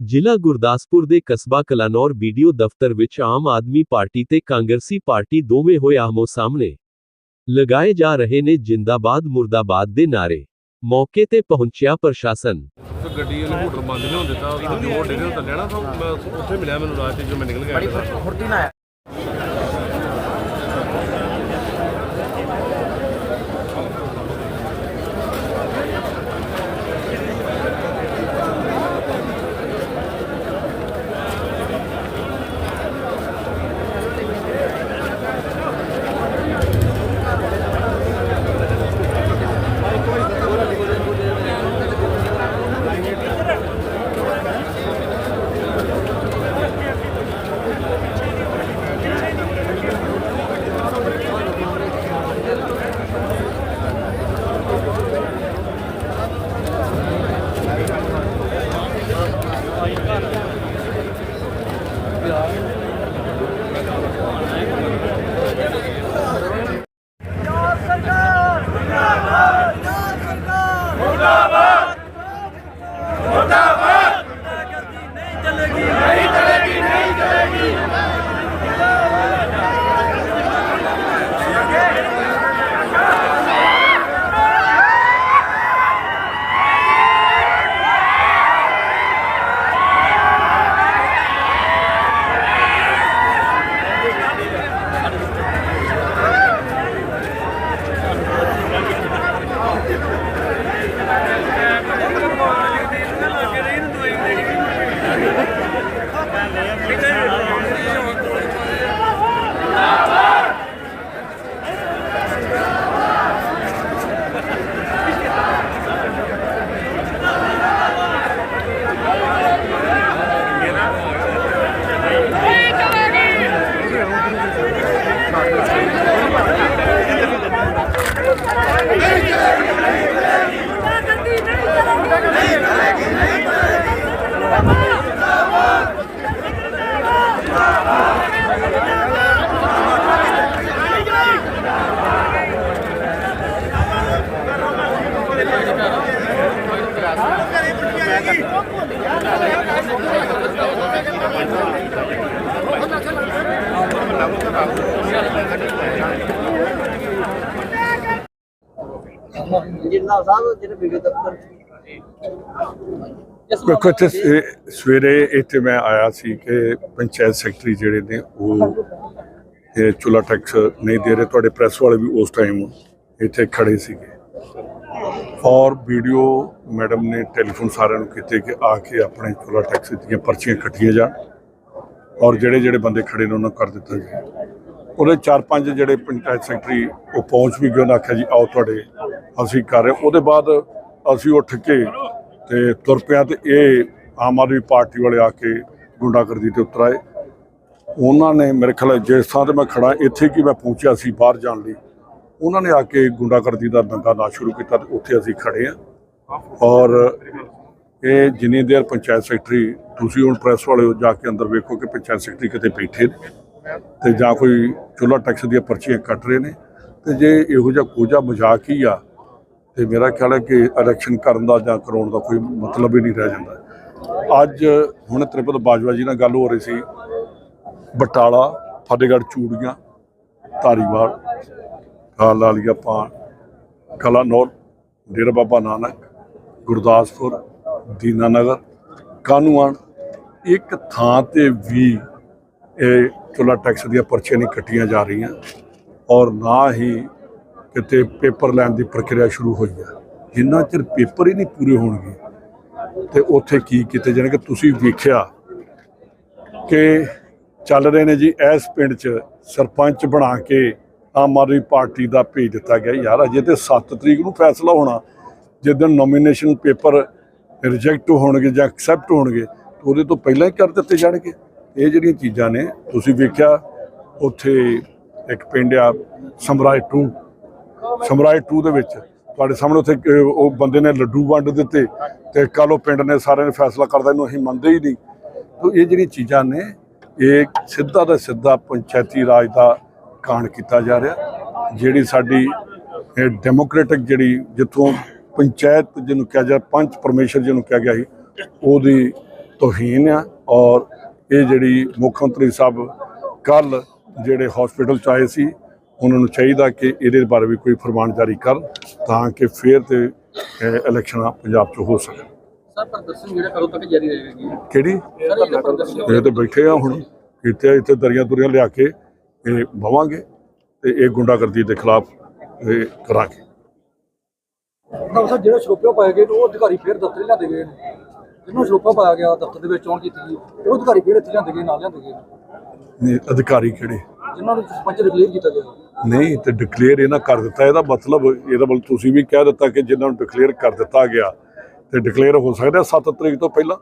ਜ਼ਿਲ੍ਹਾ ਗੁਰਦਾਸਪੁਰ ਦੇ ਕਸਬਾ ਕਲਾਨੌਰ ਵੀਡੀਓ ਦਫ਼ਤਰ ਵਿੱਚ ਆਮ ਆਦਮੀ ਪਾਰਟੀ ਤੇ ਕਾਂਗਰਸੀ ਪਾਰਟੀ ਦੋਵੇਂ ਹੋਏ ਆਹਮੋ ਸਾਹਮਣੇ ਲਗਾਏ ਜਾ ਰਹੇ ਨੇ ਜਿੰਦਾਬਾਦ ਮੁਰਦਾਬਾਦ ਦੇ ਨਾਰੇ ਮੌਕੇ ਤੇ ਪਹੁੰਚਿਆ ਪ੍ਰਸ਼ਾਸਨ। ਤੇ ਗੱਡੀ ਵਾਲੇ ਹੋਟਲ ਬੰਦ ਨਹੀਂ ਹੋਣ ਦਿੱਤਾ ਉਹ ਜੋ ਡੇਰੇ ਨੂੰ ਥੱਲੇ ਨਾ ਤਾਂ ਮੈਂ ਉੱਥੇ ਮਿਲਿਆ ਮੈਨੂੰ ਰਾਤ 'ਚ ਜਦੋਂ ਮੈਂ ਨਿਕਲ ਗਿਆ ਬੜੀ ਇੱਧਰ। ਫੁਰਤੀ ਨਾਲ ਆਇਆ। ਜਿੰਨਾ ਸਾਹਿਬ ਜਿਹੜੇ ਵੀਡੀਓ ਦਫ਼ਤਰ ਵੇਖੋ ਇੱਥੇ ਸਵੇ- ਸਵੇਰੇ ਇੱਥੇ ਮੈਂ ਆਇਆ ਸੀ ਕਿ ਪੰਚਾਇਤ ਸੈਕਟਰੀ ਜਿਹੜੇ ਨੇ ਉਹ ਇਹ ਚੁੱਲਾ ਟੈਕਸ ਨਹੀਂ ਦੇ ਰਹੇ। ਤੁਹਾਡੇ ਪ੍ਰੈਸ ਵਾਲੇ ਵੀ ਉਸ ਟਾਈਮ ਇੱਥੇ ਖੜੇ ਸੀਗੇ। ਔਰ ਵੀਡੀਓ ਮੈਡਮ ਨੇ ਟੈਲੀਫੋਨ ਸਾਰਿਆਂ ਨੂੰ ਕੀਤੇ ਕਿ ਆ ਕੇ ਆਪਣੇ ਚੁੱਲਾ ਟੈਕਸ ਦੀਆਂ ਪਰਚੀਆਂ ਕੱਟੀਆਂ ਜਾਣ। ਔਰ ਜਿਹੜੇ ਜਿਹੜੇ ਬੰਦੇ ਖੜੇ ਨੇ ਉਹਨਾਂ ਕਰ ਦਿੱਤਾ ਜਾਏ। ਉਹਦੇ ਚਾਰ ਪੰਜ ਜਿਹੜੇ ਪੰਚਾਇਤ ਸੈਕਟਰੀ ਉਹ ਪਹੁੰਚ ਵੀ ਗਏ, ਉਹਨਾਂ ਆਖਿਆ ਜੀ, ਆਓ ਤੁਹਾਡੇ, ਅਸੀਂ ਕਰ ਰਹੇ ਉਹਦੇ ਬਾਅਦ ਅਸੀਂ ਉੱਠ ਕੇ ਤੇ ਤੁਰ ਪਿਆ ਤੇ ਇਹ ਆਮ ਆਦਮੀ ਪਾਰਟੀ ਵਾਲੇ ਆ ਕੇ ਗੁੰਡਾਗਰਦੀ ਤੇ ਉਤਰ ਆਏ। ਉਹਨਾਂ ਨੇ ਮੇਰੇ ਖਿਆਲ ਜਿਸ ਥਾਂ ਤੇ ਮੈਂ ਖੜਾ ਇੱਥੇ ਕਿ ਮੈਂ ਪਹੁੰਚਿਆ ਸੀ ਬਾਹਰ ਜਾਣ ਲਈ, ਉਹਨਾਂ ਨੇ ਆ ਕੇ ਗੁੰਡਾਗਰਦੀ ਦਾ ਦੰਗਾ ਨਾ ਸ਼ੁਰੂ ਕੀਤਾ ਤੇ ਉੱਥੇ ਅਸੀਂ ਖੜੇ ਆ ਔਰ ਇਹ ਜਿੰਨੀ ਦੇਰ ਪੰਚਾਇਤ ਸੈਕਟਰੀ ਤੁਸੀਂ ਹੁਣ ਪ੍ਰੈਸ ਵਾਲੇ ਜਾ ਕੇ ਅੰਦਰ ਵੇਖੋ ਕਿ ਪੰਚਾਇਤ ਸੈਕਟਰੀ ਕਿਤੇ ਬੈਠੇ ਨੇ। ਤੇ ਜਾਂ ਕੋਈ ਚੁੱਲਾ ਟੈਕਸ ਦੀਆਂ ਪਰਚੀਆਂ ਕੱਟ ਰਹੇ ਨੇ ਤੇ ਜੇ ਇਹੋ ਜਿਹਾ ਕੋਝਾ ਮਜ਼ਾਕ ਹੀ ਆ, ਤੇ ਮੇਰਾ ਖਿਆਲ ਹੈ ਕਿ ਇਲੈਕਸ਼ਨ ਕਰਨ ਦਾ ਜਾਂ ਕਰਾਉਣ ਦਾ ਕੋਈ ਮਤਲਬ ਹੀ ਨਹੀਂ ਰਹਿ ਜਾਂਦਾ। ਅੱਜ ਹੁਣ ਤ੍ਰਿਪਤ ਬਾਜਵਾ ਜੀ ਨਾਲ ਗੱਲ ਹੋ ਰਹੀ ਸੀ, ਬਟਾਲਾ, ਫਤਿਹਗੜ੍ਹ ਚੂੜੀਆਂ, ਧਾਰੀਵਾਲ ਖਾਲ ਵਾਲੀਆ ਪਾਣ ਕਲਾਨੌਰ ਡੇਰਾ ਬਾਬਾ ਨਾਨਕ, ਗੁਰਦਾਸਪੁਰ ਦੀਨਾਨਗਰ ਕਾਨੂੰਨ ਇੱਕ ਥਾਂ ਤੇ ਵੀ ਇਹ ਚੁੱਲਾ ਟੈਕਸ ਦੀਆਂ ਪਰਚੀਆਂ ਨਹੀਂ ਕੱਟੀਆਂ ਜਾ ਰਹੀਆਂ ਔਰ ਨਾ ਹੀ ਕਿਤੇ ਪੇਪਰ ਲੈਣ ਦੀ ਪ੍ਰਕਿਰਿਆ ਸ਼ੁਰੂ ਹੋਈ ਹੈ ਜਿੰਨਾ ਚਿਰ ਪੇਪਰ ਹੀ ਨਹੀਂ ਪੂਰੇ ਹੋਣਗੇ ਤੇ ਉੱਥੇ ਕੀ ਕੀਤੇ ਜਾਣਗੇ? ਤੁਸੀਂ ਵੇਖਿਆ ਕਿ ਚੱਲ ਰਹੇ ਨੇ ਜੀ, ਇਸ ਪਿੰਡ 'ਚ ਸਰਪੰਚ ਬਣਾ ਕੇ ਆਮ ਆਦਮੀ ਪਾਰਟੀ ਦਾ ਭੇਜ ਦਿੱਤਾ ਗਿਆ। ਯਾਰ, ਅਜੇ ਤੇ 7 ਤਰੀਕ ਨੂੰ ਫੈਸਲਾ ਹੋਣਾ। ਜਿੱਦਣ ਨੋਮੀਨੇਸ਼ਨ ਪੇਪਰ ਰਿਜੈਕਟ ਹੋਣਗੇ ਜਾਂ ਐਕਸੈਪਟ ਹੋਣਗੇ, ਉਹਦੇ ਤੋਂ ਪਹਿਲਾਂ ਹੀ ਕਰ ਦਿੱਤੇ ਜਾਣਗੇ। ਇਹ ਜਿਹੜੀਆਂ ਚੀਜ਼ਾਂ ਨੇ, ਤੁਸੀਂ ਵੇਖਿਆ, ਉੱਥੇ ਇੱਕ ਪਿੰਡ ਆ, ਸਮਰਾਜ 2 ਸਮਰਾਜ 2 ਦੇ ਵਿੱਚ ਤੁਹਾਡੇ ਸਾਹਮਣੇ ਉੱਥੇ ਉਹ ਬੰਦੇ ਨੇ ਲੱਡੂ ਵੰਡ ਦਿੱਤੇ ਤੇ ਕੱਲ ਉਹ ਪਿੰਡ ਨੇ ਸਾਰਿਆਂ ਨੇ ਫੈਸਲਾ ਕਰਦਾ, ਇਹਨੂੰ ਅਸੀਂ ਮੰਨਦੇ ਹੀ ਨਹੀਂ। ਤੋ ਇਹ ਜਿਹੜੀਆਂ ਚੀਜ਼ਾਂ ਨੇ, ਇਹ ਸਿੱਧਾ ਦਾ ਸਿੱਧਾ ਪੰਚਾਇਤੀ ਰਾਜ ਦਾ ਕਾਣ ਕੀਤਾ ਜਾ ਰਿਹਾ, ਜਿਹੜੀ ਸਾਡੀ, ਇਹ ਡੈਮੋਕ੍ਰੈਟਿਕ ਜਿਹੜੀ ਜਿੱਥੋਂ ਪੰਚਾਇਤ ਜਿਹਨੂੰ ਕਿਹਾ ਜਾ, ਪੰਚ ਪਰਮੇਸ਼ਰ ਜਿਹਨੂੰ ਕਿਹਾ ਗਿਆ ਸੀ, ਉਹਦੀ ਤੋਹੀਨ ਆ ਔਰ ਇਹ ਜਿਹੜੀ ਮੁੱਖ ਮੰਤਰੀ ਸਾਹਿਬ ਕੱਲ ਜਿਹੜੇ ਹਸਪੀਟਲ ਚ ਆਏ ਸੀ ਉਹਨਾਂ ਨੂੰ ਚਾਹੀਦਾ ਕਿ ਇਹਦੇ ਬਾਰੇ ਵੀ ਕੋਈ ਫਰਮਾਨ ਜਾਰੀ ਕਰਨ ਤਾਂ ਕਿ ਫੇਰ ਤੇ ਇਲੈਕਸ਼ਨਾਂ ਪੰਜਾਬ 'ਚ ਹੋ ਸਕਣ ਸਰ ਪ੍ਰਦਰਸ਼ਨ ਜਿਹੜਾ ਕਦੋਂ ਤੱਕ ਜਾਰੀ ਰਹੇਗੀ ਕਿਹੜੀ? ਇਹ ਤੇ ਬੈਠੇ ਆ ਹੁਣ। ਇੱਥੇ ਇੱਥੇ ਦਰੀਆਂ ਦੁਰੀਆਂ ਲਿਆ ਕੇ ਇਹ ਭਵਾਂਗੇ ਤੇ ਇਹ ਗੁੰਡਾਗਰਦੀ ਦੇ ਖਿਲਾਫ ਇਹ ਕਰਾਂਗੇ। ਨਾ ਸਰ ਜਿਹੜੇ ਸ਼ਰੋਪੇ ਪਾਏ ਗਏ ਉਹ ਅਧਿਕਾਰੀ ਫੇਰ ਦਫ਼ਤਰ ਗਏ ਨੇ। ਜਿਹਨੂੰ ਸ਼ਰੋਪਾ ਪਾਇਆ ਗਿਆ ਦਫ਼ਤਰ ਦੇ ਵਿੱਚ ਚੋਣ ਕੀਤੀ ਗਈ। ਉਹ ਅਧਿਕਾਰੀ ਫੇਰ ਇੱਥੇ ਲਿਆਂਦੇ ਗਏ ਨਾਲ ਲਿਆਂਦੇ ਗਏ? ਨੇ। ਨੇ ਅਧਿਕਾਰੀ ਕਿਹੜੇ? ਜਿਨ੍ਹਾਂ ਨੂੰ ਸਰਪੰਚ ਡਿਕਲੇਅਰ ਕੀਤਾ ਗਿਆ। ਨਹੀਂ ਤੇ ਡਿਕਲੇਅਰ ਇਹਨਾਂ ਕਰ ਦਿੱਤਾ। ਇਹਦਾ ਮਤਲਬ ਇਹਦਾ ਮਤਲਬ ਤੁਸੀਂ ਵੀ ਕਹਿ ਦਿੱਤਾ ਕਿ ਜਿਨ੍ਹਾਂ ਨੂੰ ਡਿਕਲੇਅਰ ਕਰ ਦਿੱਤਾ ਗਿਆ ਤੇ ਡਿਕਲੇਅਰ ਹੋ ਸਕਦਾ 7 ਤਰੀਕ ਤੋਂ ਪਹਿਲਾਂ।